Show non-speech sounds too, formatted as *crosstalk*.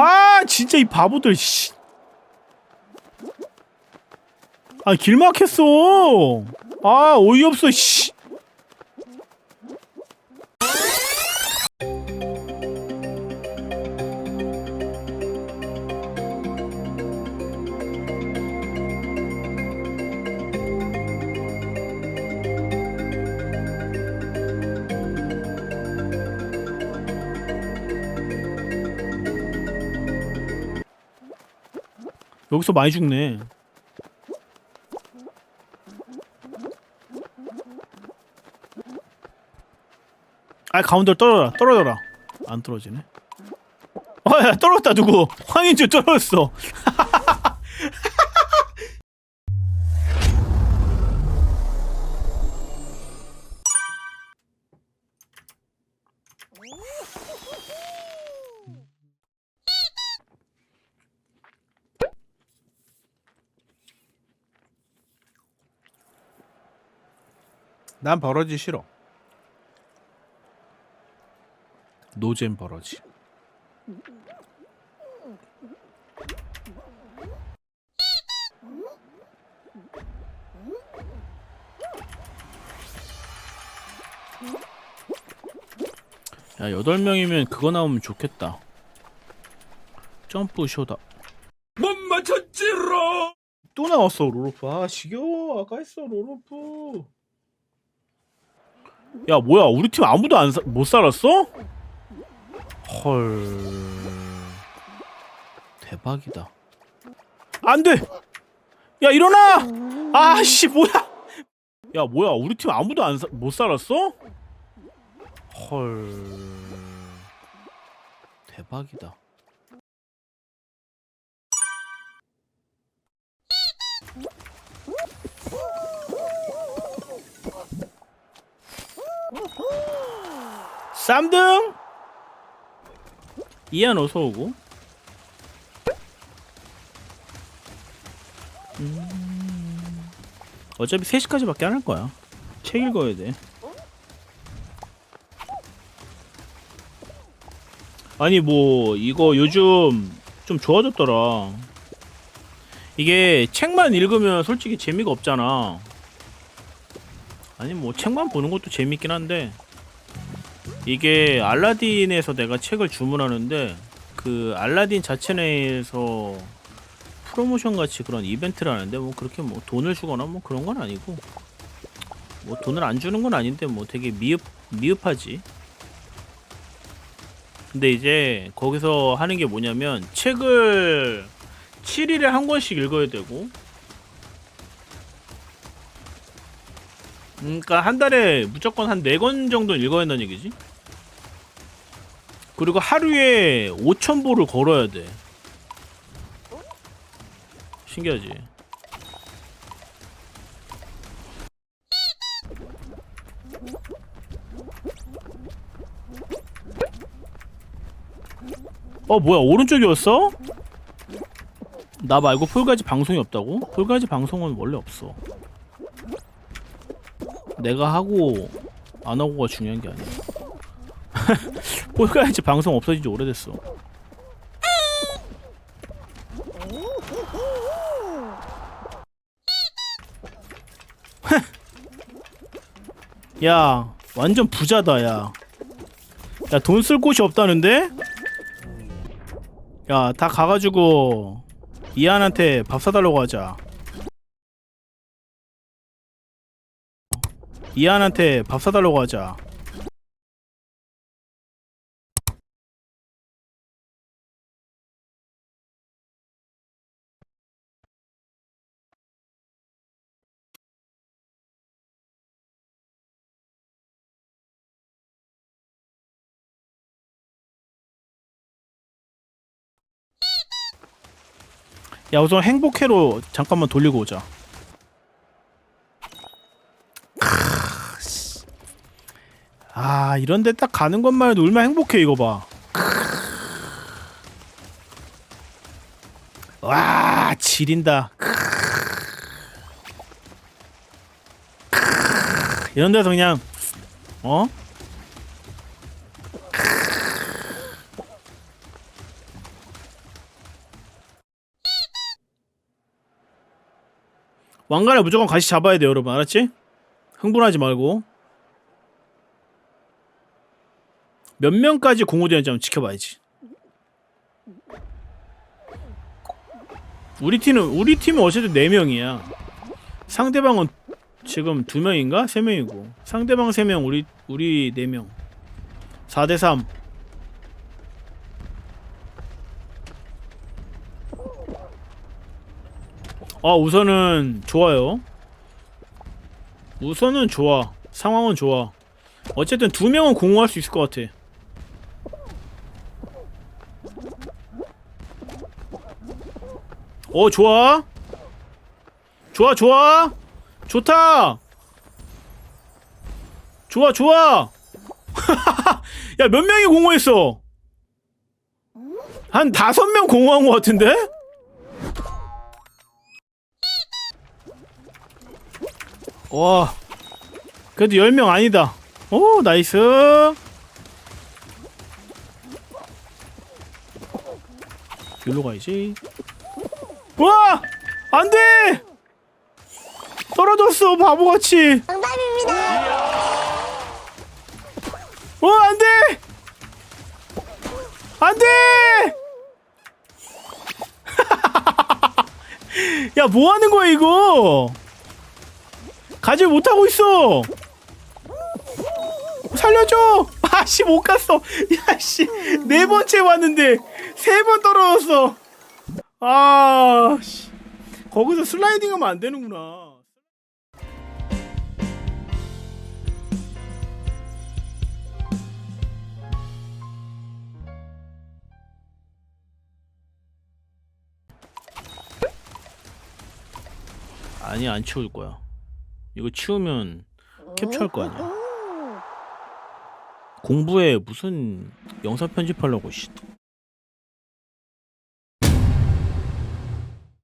아 진짜 이 바보들 씨. 아 길 막혔어 아 어이없어 씨. 여기서 많이 죽네. 아 가운데로 떨어라 떨어져라. 안 떨어지네. 어야 떨어졌다 누구? 황인주 떨어졌어 *laughs* 난 버러지 싫어. 노잼 버러지. 야 여덟 명이면 그거 나오면 좋겠다. 점프 쇼다. 못 맞췄지롱. 또 나왔어 롤로프. 아 지겨워. 아까 했어 롤로프 야 뭐야? 우리 팀 아무도 안못 살았어? 헐. 대박이다. 안돼! 야 일어나! 아씨 뭐야? 야 뭐야? 우리 팀 아무도 안못 살았어? 헐. 대박이다 쌈등 이한 어서 오고. 음, 어차피 3시까지밖에 안 할 거야. 책 읽어야 돼. 아니 뭐 이거 요즘 좀 좋아졌더라. 이게 책만 읽으면 솔직히 재미가 없잖아. 아니 뭐 책만 보는 것도 재밌긴 한데 이게 알라딘에서 내가 책을 주문하는데 그 알라딘 자체 내에서 프로모션 같이 그런 이벤트를 하는데 뭐 그렇게 뭐 돈을 주거나 뭐 그런 건 아니고 뭐 돈을 안 주는 건 아닌데 뭐 되게 미흡 미흡하지. 근데 이제 거기서 하는 게 뭐냐면 책을 7일에 한 권씩 읽어야 되고 그러니까 한 달에 무조건 한 4권 정도 읽어야 한다는 얘기지. 그리고 하루에 5,000보를 걸어야 돼. 신기하지? 어 뭐야 오른쪽이었어? 나 말고 폴가지 방송이 없다고? 폴가지 방송은 원래 없어 내가 하고 안 하고가 중요한 게 아니야. *laughs* 폴가이즈 방송 없어진 지 오래됐어. *laughs* 야, 완전 부자다, 야. 야, 돈 쓸 곳이 없다는데? 야, 다 가가지고 이한한테 밥 사달라고 하자. 이한한테 밥 사달라고 하자. 야 우선 행복해로 잠깐만 돌리고 오자. 아 이런데 딱 가는 것만 해도 얼마나 행복해 이거 봐. 와 지린다. 이런 데서 그냥 어? 왕관을 무조건 같이 잡아야 돼 여러분. 알았지? 흥분하지 말고. 몇 명까지 공호되는지 한번 지켜봐야지. 우리 팀은 우리 팀은 어쨌든 4명이야. 상대방은 지금 2명인가? 3명이고. 상대방 3명 우리 우리 4명. 4대3 아 우선은 좋아요. 우선은 좋아. 상황은 좋아. 어쨌든 두 명은 공유할 수 있을 것 같아. 어 좋아? 좋아 좋아? 좋다! 좋아 좋아! *laughs* 야 몇 명이 공모했어? 한 다섯 명 공모한 것 같은데 와. 그래도 10명 아니다. 오 나이스. 여기로 가야지. 와! 안돼! 떨어졌어 바보같이. 정답입니다. 어 안돼! 안돼! *laughs* 야 뭐하는 거야 이거 가지 못하고 있어. 살려줘. 아씨 못 갔어. 야씨 네 번째 왔는데 세 번 떨어졌어. 아 씨. 거기서 슬라이딩하면 안 되는구나. 아니 안 치울 거야 이거 치우면 캡처할 거 아니야. 공부에 무슨 영상 편집하려고 씨